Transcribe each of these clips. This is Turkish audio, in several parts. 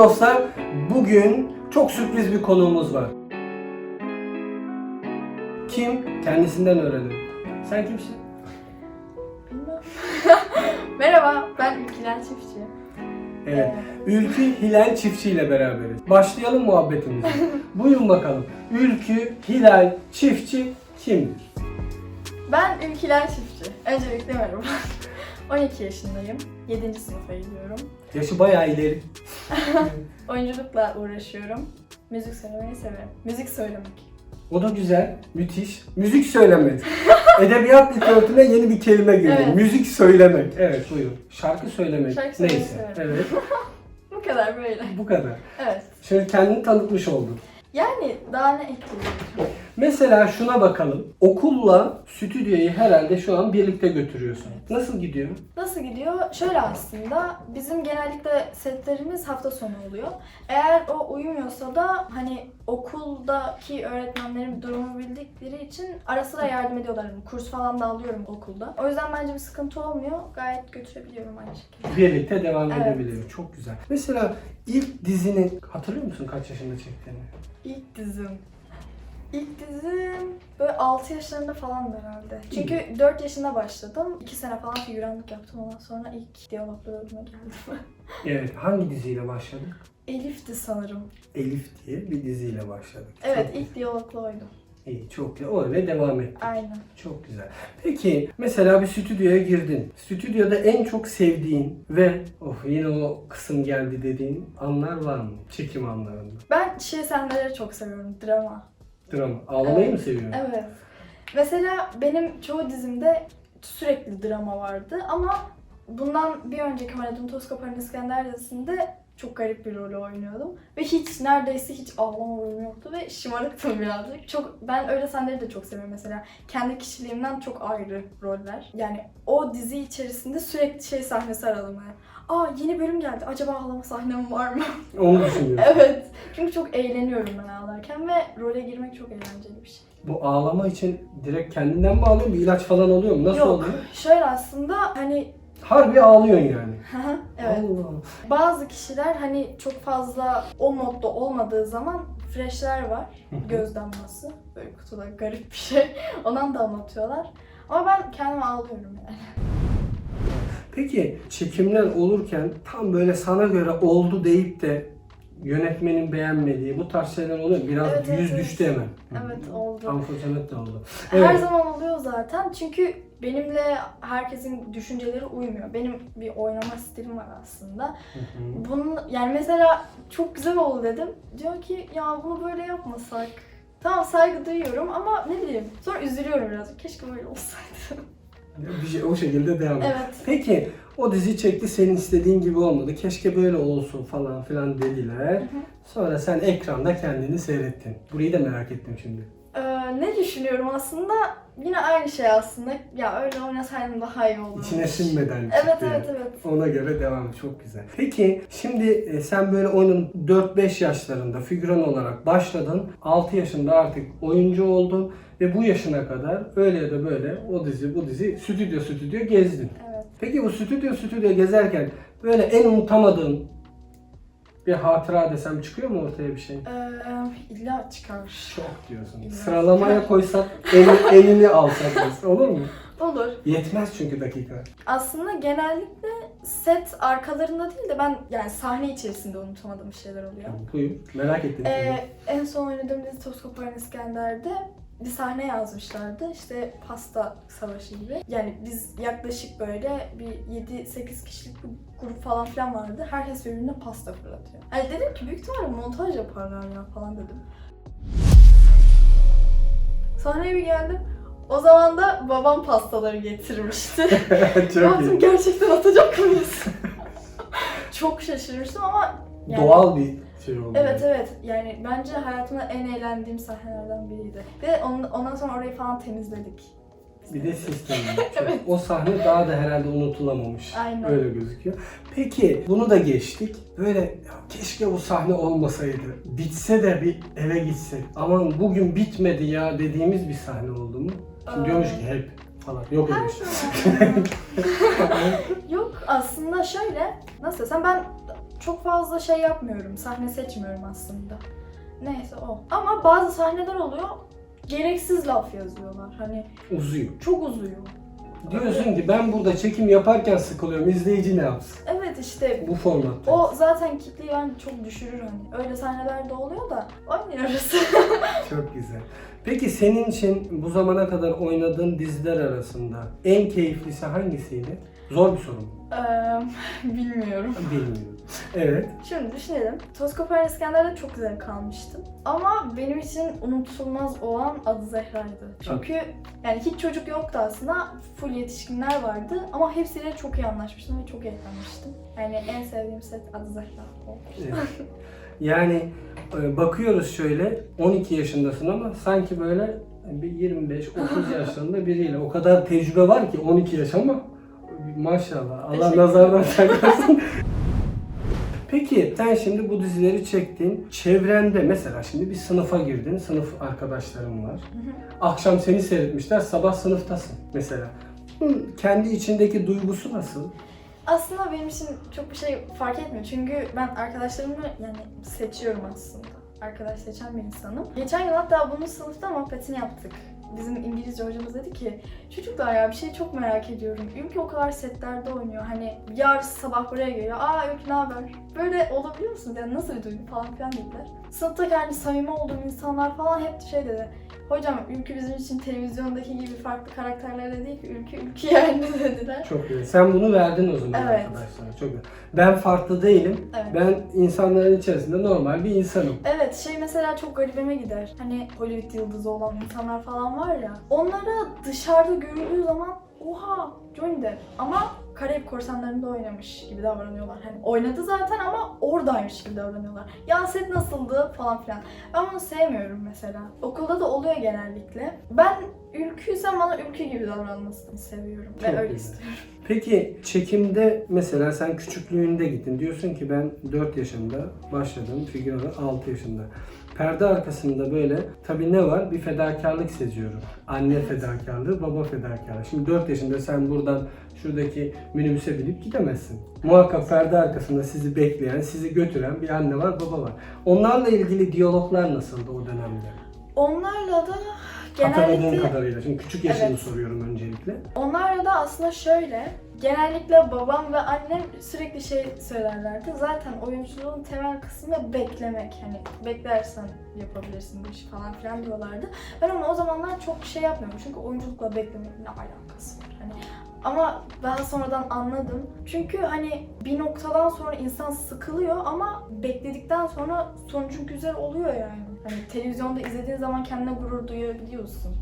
Dostlar, bugün çok sürpriz bir konuğumuz var. Kim? Kendisinden öğrenelim. Sen kimsin? Bilmem. Merhaba, ben Ülkiler Çiftçi. Evet. Ülkü Hilal Çiftçi ile beraberiz. Başlayalım muhabbetimize. Buyurun bakalım. Ülkü Hilal Çiftçi kimdir? Ben Ülkiler Çiftçi. Öncelikle merhaba. 12 yaşındayım. 7. sınıfa gidiyorum. Yaşı bayağı ileri. Oyunculukla uğraşıyorum. Müzik söylemeyi severim. Müzik söylemek. O da güzel, müthiş. Müzik söylemek. Edebiyat literatürüne yeni bir kelime girdi. Evet. Müzik söylemek. Evet buyurun. Şarkı söylemek. Şarkı Neyse. severim. Evet. Bu kadar böyle. Bu kadar. Evet. Şimdi kendini tanıtmış oldun. Yani daha ne ekleyebilirim? Mesela şuna bakalım. Okulla stüdyoyu herhalde şu an birlikte götürüyorsun. Nasıl gidiyor? Nasıl gidiyor? Şöyle aslında bizim genellikle setlerimiz hafta sonu oluyor. Eğer o uyumuyorsa da hani okuldaki öğretmenlerin durumu bildikleri için ara sıra yardım ediyorlar. Yani Kurs falan da alıyorum okulda. O yüzden bence bir sıkıntı olmuyor. Gayet götürebiliyorum aynı şekilde. Birlikte devam Evet. edebiliyor. Çok güzel. Mesela ilk dizini hatırlıyor musun kaç yaşında çektiğini? İlk dizim. İlk dizim böyle 6 yaşlarında falan herhalde. Çünkü 4 yaşında başladım. 2 sene falan figüranlık yaptım. Ondan sonra ilk diyaloglu bölüme geldim. Evet. Hangi diziyle başladık? Elif'ti sanırım. Elif diye bir diziyle başladık. Evet Çok ilk diyaloglu oydu. iyi. Çok güzel. Öyle devam et. Aynen. Çok güzel. Peki mesela bir stüdyoya girdin. Stüdyoda en çok sevdiğin ve of yine o kısım geldi dediğin anlar var mı? Çekim anlarında. Ben şey sahneleri çok seviyorum. Drama. Drama. Ağlamayı Evet. mı seviyorsun? Evet. Mesela benim çoğu dizimde sürekli drama vardı ama bundan bir önceki oynadığım Toz Koparan İskender dizisinde çok garip bir rolü oynuyordum. Ve hiç neredeyse hiç ağlama rolüm yoktu ve şımarıktım birazcık. Çok, ben öyle sahneleri de çok seviyorum mesela. Kendi kişiliğimden çok ayrı roller. Yani o dizi içerisinde sürekli şey sahnesi aradım. Yani. Aa yeni bölüm geldi. Acaba ağlama sahnem var mı? Onu düşünüyorum. evet. Çünkü çok eğleniyorum ben ağlarken ve role girmek çok eğlenceli bir şey. Bu ağlama için direkt kendinden mi ağlıyorsun? Bir ilaç falan oluyor mu? Nasıl Yok. oluyor? Şöyle aslında hani Harbi ağlıyorsun yani. evet. Allah. Bazı kişiler hani çok fazla o modda olmadığı zaman freshler var. Göz damlası. Böyle kutuda garip bir şey. Ondan da anlatıyorlar. Ama ben kendime ağlıyorum yani. Peki çekimler olurken tam böyle sana göre oldu deyip de yönetmenin beğenmediği bu tarz şeyler oluyor. Biraz Evet, yüz evet. düştü hemen. Evet oldu. Tam fırsamet de oldu. Her Evet. zaman oluyor zaten. Çünkü benimle herkesin düşünceleri uymuyor. Benim bir oynama stilim var aslında. Hı hı. Bunun yani mesela çok güzel oldu dedim. Diyor ki ya bunu böyle yapmasak. Tamam saygı duyuyorum ama ne bileyim. Sonra üzülüyorum biraz. Keşke böyle olsaydı. Bir şey, o şekilde devam et. evet. Peki o dizi çekti senin istediğin gibi olmadı. Keşke böyle olsun falan filan dediler. Sonra sen ekranda kendini seyrettin. Burayı da merak ettim şimdi. Ne düşünüyorum aslında? Yine aynı şey aslında. Ya öyle oynasaydım daha iyi olurdu. İçine sinmeden çıktı. Evet yani. evet evet. Ona göre devam. Çok güzel. Peki şimdi e, sen böyle oyunun 4-5 yaşlarında figüran olarak başladın. 6 yaşında artık oyuncu oldun. Ve bu yaşına kadar öyle ya da böyle o dizi bu dizi stüdyo stüdyo gezdin. Evet. Peki bu stüdyo stüdyo gezerken böyle en unutamadığın bir hatıra desem çıkıyor mu ortaya bir şey? Ee, illa çıkar. Çok diyorsun. İlla. Sıralamaya koysak en, enini alsak mesela, olur mu? Olur. Yetmez çünkü dakika. Aslında genellikle set arkalarında değil de ben yani sahne içerisinde unutamadığım şeyler oluyor. Buyur. Merak ettim. Ee, en son oynadığım dizi Toz Koparan İskender'de bir sahne yazmışlardı. İşte pasta savaşı gibi. Yani biz yaklaşık böyle bir 7-8 kişilik bir grup falan filan vardı. Herkes birbirine pasta fırlatıyor. Hani dedim ki büyük ihtimalle montaj yaparlar ya falan dedim. Sahneye bir geldim. O zaman da babam pastaları getirmişti. Çok iyi. gerçekten atacak mıyız? Çok şaşırmıştım ama yani- Doğal bir şey oldu. Evet evet yani bence hayatımda en eğlendiğim sahnelerden biriydi. Ve on- ondan sonra orayı falan temizledik. Bir de sistem. Evet. O sahne daha da herhalde unutulamamış. Aynen. Öyle gözüküyor. Peki bunu da geçtik. Böyle ya keşke bu sahne olmasaydı. Bitse de bir eve gitsek. Aman bugün bitmedi ya dediğimiz bir sahne oldu mu? Şimdi Aa. diyormuş ki hep falan. Yok öyle bir şey. Yok aslında şöyle nasıl desem ben çok fazla şey yapmıyorum. Sahne seçmiyorum aslında. Neyse o. Ama bazı sahneler oluyor. Gereksiz laf yazıyorlar. Hani Uzuyor. çok uzuyor. Diyorsun ki ben burada çekim yaparken sıkılıyorum. İzleyici ne yapsın? Evet işte Bu formatta. o zaten kitleyi yani çok düşürür hani. Öyle sahneler de oluyor da oynuyoruz. Çok güzel. Peki senin için bu zamana kadar oynadığın diziler arasında en keyiflisi hangisiydi? Zor bir soru mu? Eee, bilmiyorum. Bilmiyorum. Evet. Şimdi düşünelim. Toz Koparan İskender'de çok zevk almıştım. Ama benim için unutulmaz olan Adı Zehra'ydı. Çünkü yani hiç çocuk yoktu aslında. Full yetişkinler vardı. Ama hepsiyle çok iyi anlaşmıştım ve çok eğlenmiştim. Yani en sevdiğim set Adı Zehra. Evet. Yani e, bakıyoruz şöyle 12 yaşındasın ama sanki böyle bir 25-30 yaşlarında biriyle o kadar tecrübe var ki 12 yaş ama maşallah Allah Teşekkür nazardan saklasın. Peki sen şimdi bu dizileri çektin. Çevrende mesela şimdi bir sınıfa girdin. Sınıf arkadaşların var. Akşam seni seyretmişler. Sabah sınıftasın mesela. Bunun kendi içindeki duygusu nasıl? Aslında benim için çok bir şey fark etmiyor. Çünkü ben arkadaşlarımı yani seçiyorum aslında. Arkadaş seçen bir insanım. Geçen yıl hatta bunun sınıfta muhabbetini yaptık. Bizim İngilizce hocamız dedi ki çocuklar ya bir şey çok merak ediyorum. Ülke o kadar setlerde oynuyor. Hani yarın sabah buraya geliyor. Aa Ülke ne haber? Böyle olabiliyor musunuz? Yani nasıl bir duygu falan filan dediler. Sınıftaki hani samimi olduğum insanlar falan hep şey dedi. Hocam Ülke bizim için televizyondaki gibi farklı karakterlerde değil ki Ülke Ülke yani dediler. Çok güzel. Sen bunu verdin o zaman Evet. arkadaşlara. Çok güzel. Ben farklı değilim. Evet. Ben insanların içerisinde normal bir insanım. Evet şey mesela çok garibime gider. Hani Hollywood yıldızı olan insanlar falan var ya. Onlara dışarıda görüldüğü zaman oha Johnny Depp ama Karayip Korsanları'nda oynamış gibi davranıyorlar. Hani oynadı zaten ama oradaymış gibi davranıyorlar. Ya set nasıldı falan filan. Ben bunu sevmiyorum mesela. Okulda da oluyor genellikle. Ben ülküysem bana ülke gibi davranmasını seviyorum. Çok Ve öyle güzel. istiyorum. Peki çekimde mesela sen küçüklüğünde gittin. Diyorsun ki ben 4 yaşında başladım. Figürana 6 yaşında. Perde arkasında böyle tabii ne var? Bir fedakarlık seziyorum. Anne fedakarlığı, baba fedakarlığı. Şimdi 4 yaşında sen buradan şuradaki minibüse binip gidemezsin. Muhakkak perde arkasında sizi bekleyen, sizi götüren bir anne var, baba var. Onlarla ilgili diyaloglar nasıldı o dönemde? Onlarla da Hatırladığın genellikle kadarıyla. Şimdi küçük yaşını Evet. soruyorum öncelikle. Onlarla da aslında şöyle, genellikle babam ve annem sürekli şey söylerlerdi. Zaten oyunculuğun temel kısmı beklemek. Hani beklersen yapabilirsin bu işi falan filan diyorlardı. Ben onu o zamanlar çok şey yapmıyorum. Çünkü oyunculukla beklemek ne alakası var? Hani ama daha sonradan anladım. Çünkü hani bir noktadan sonra insan sıkılıyor ama bekledikten sonra sonucu güzel oluyor yani. Hani televizyonda izlediğin zaman kendine gurur duyabiliyorsun.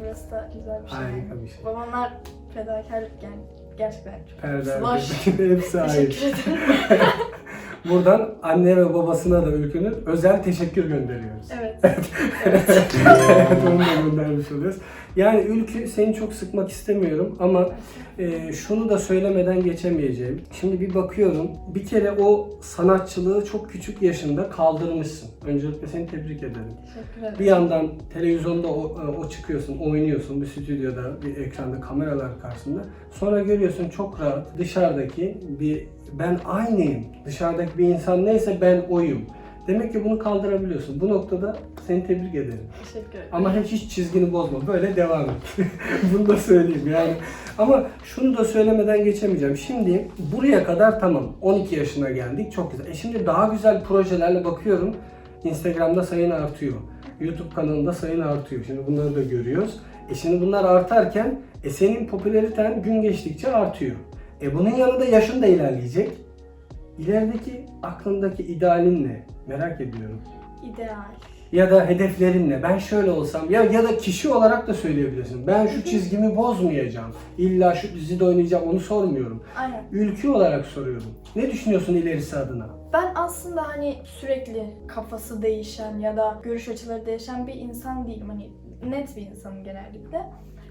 Burası da güzel bir şey. Harika bir şey. Babamlar fedakarlık yani gerçekten çok Perde Slash. arkasında hepsi ait. Teşekkür ederim. Buradan anne ve babasına da Ülkü'nün özel teşekkür gönderiyoruz. evet. Evet, Onu da göndermiş oluyoruz. Yani Ülkü seni çok sıkmak istemiyorum ama e, şunu da söylemeden geçemeyeceğim. Şimdi bir bakıyorum bir kere o sanatçılığı çok küçük yaşında kaldırmışsın. Öncelikle seni tebrik ederim. Teşekkür ederim. Bir yandan televizyonda o, o çıkıyorsun, oynuyorsun bir stüdyoda, bir ekranda, kameralar karşısında. Sonra görüyorsun çok rahat dışarıdaki bir ben aynıyım. Dışarıdaki bir insan neyse ben oyum. Demek ki bunu kaldırabiliyorsun. Bu noktada seni tebrik ederim. Teşekkür ederim. Ama hiç, hiç çizgini bozma. Böyle devam et. Bunu da söyleyeyim yani. Ama şunu da söylemeden geçemeyeceğim. Şimdi buraya kadar tamam. 12 yaşına geldik. Çok güzel. E şimdi daha güzel projelerle bakıyorum. Instagram'da sayın artıyor. YouTube kanalında sayın artıyor. Şimdi bunları da görüyoruz. E şimdi bunlar artarken e senin popülariten gün geçtikçe artıyor. E bunun yanında yaşın da ilerleyecek. İlerideki aklındaki idealin ne? Merak ediyorum İdeal. ya da hedeflerin ne? Ben şöyle olsam ya ya da kişi olarak da söyleyebilirsin. Ben şu çizgimi bozmayacağım. İlla şu dizide oynayacağım onu sormuyorum. Aynen. Ülke olarak soruyorum. Ne düşünüyorsun ilerisi adına? Ben aslında hani sürekli kafası değişen ya da görüş açıları değişen bir insan değilim. Hani net bir insanım genellikle.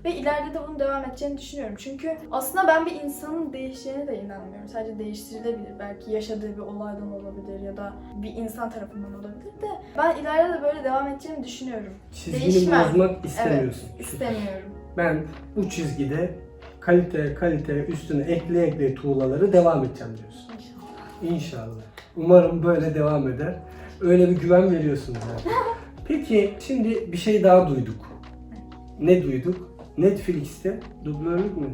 Ve ileride de bunun devam edeceğini düşünüyorum. Çünkü aslında ben bir insanın değişeceğine de inanmıyorum. Sadece değiştirilebilir. Belki yaşadığı bir olaydan olabilir ya da bir insan tarafından olabilir de ben ileride de böyle devam edeceğini düşünüyorum. Çizgini Değişmem. bozmak istemiyorsun. İstemiyorum. Ben bu çizgide kalite kalite üstüne ekle ekle tuğlaları devam edeceğim diyorsun. İnşallah. İnşallah. Umarım böyle devam eder. Öyle bir güven veriyorsunuz zaten. Peki şimdi bir şey daha duyduk. Ne duyduk? Netflix'te dublörlük mü?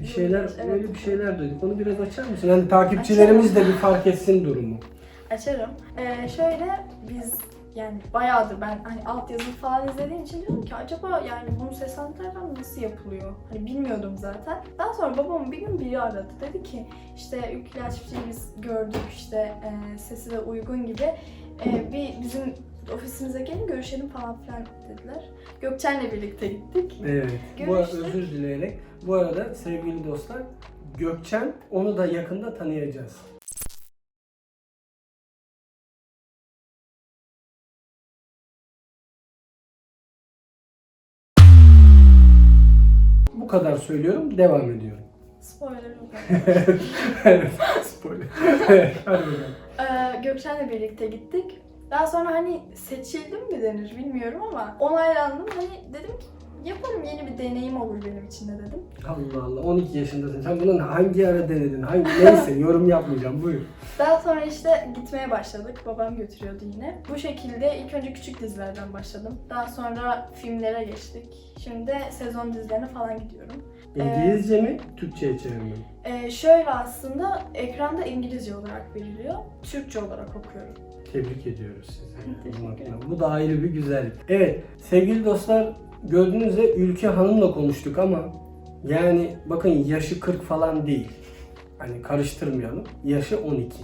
Bir şeyler, Evet. öyle bir şeyler duyduk. Onu biraz açar mısın? Yani takipçilerimiz de bir fark etsin durumu. Açarım. Ee, şöyle biz yani bayağıdır ben hani altyazı falan izlediğim için diyorum ki acaba yani bunu seslendirmem nasıl yapılıyor? Hani bilmiyordum zaten. Daha sonra babamın bir gün biri aradı. Dedi ki işte Ülküler Çiftliği biz gördük işte e, sesi de uygun gibi. E, bir bizim ofisimize gelin görüşelim falan filan dediler. Gökçen'le birlikte gittik. Evet. Bu Görüştük. özür dileyerek. Bu arada sevgili dostlar Gökçen onu da yakında tanıyacağız. Kadar söylüyorum. Devam ediyorum. Spoiler yok. evet. Spoiler. evet. Hadi bakalım. Ee, Gökçen'le birlikte gittik. Daha sonra hani seçildim mi denir bilmiyorum ama onaylandım. Hani dedim ki yaparım yeni bir deneyim olur benim için de dedim. Allah Allah 12 yaşındasın. Sen bunun hangi ara denedin? Hangi neyse yorum yapmayacağım. Buyur. Daha sonra işte gitmeye başladık. Babam götürüyordu yine. Bu şekilde ilk önce küçük dizilerden başladım. Daha sonra filmlere geçtik. Şimdi de sezon dizilerine falan gidiyorum. İngilizce mi? Türkçe'ye çevirme. Ee, şöyle aslında ekranda İngilizce olarak veriliyor. Türkçe olarak okuyorum. Tebrik ediyoruz sizi. Bu da ayrı bir güzellik. Evet sevgili dostlar gördüğünüz üzere Ülke Hanım'la konuştuk ama yani bakın yaşı 40 falan değil. Hani karıştırmayalım. Yaşı 12.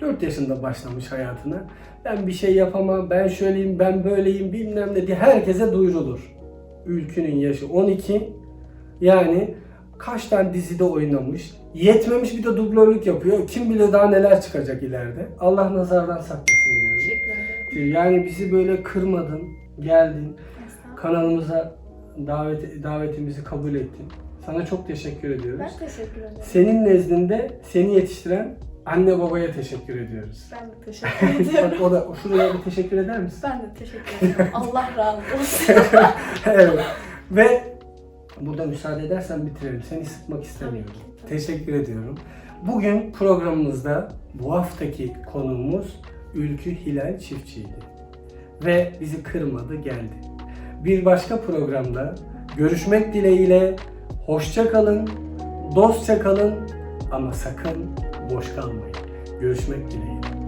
4 yaşında başlamış hayatına. Ben bir şey yapamam, ben şöyleyim, ben böyleyim bilmem ne diye herkese duyurulur. Ülkünün yaşı 12. Yani kaç tane dizide oynamış. Yetmemiş bir de dublörlük yapıyor. Kim bilir daha neler çıkacak ileride. Allah nazardan saklasın diyorum. Yani bizi böyle kırmadın, geldin. Kanalımıza davet davetimizi kabul ettin. Sana çok teşekkür ediyoruz. Ben teşekkür ederim. Senin nezdinde seni yetiştiren anne babaya teşekkür ediyoruz. Ben de teşekkür ediyorum. Bak o da şuraya bir teşekkür eder misin? Ben de teşekkür ederim. Allah razı olsun. evet. Ve burada müsaade edersen bitirelim. Seni sıkmak istemiyorum. Tabii ki, tabii. Teşekkür ediyorum. Bugün programımızda bu haftaki konuğumuz Ülkü Hilal Çiftçi'ydi. Ve bizi kırmadı geldi. Bir başka programda görüşmek dileğiyle hoşça kalın, dostça kalın ama sakın boş kalmayın. Görüşmek dileğiyle.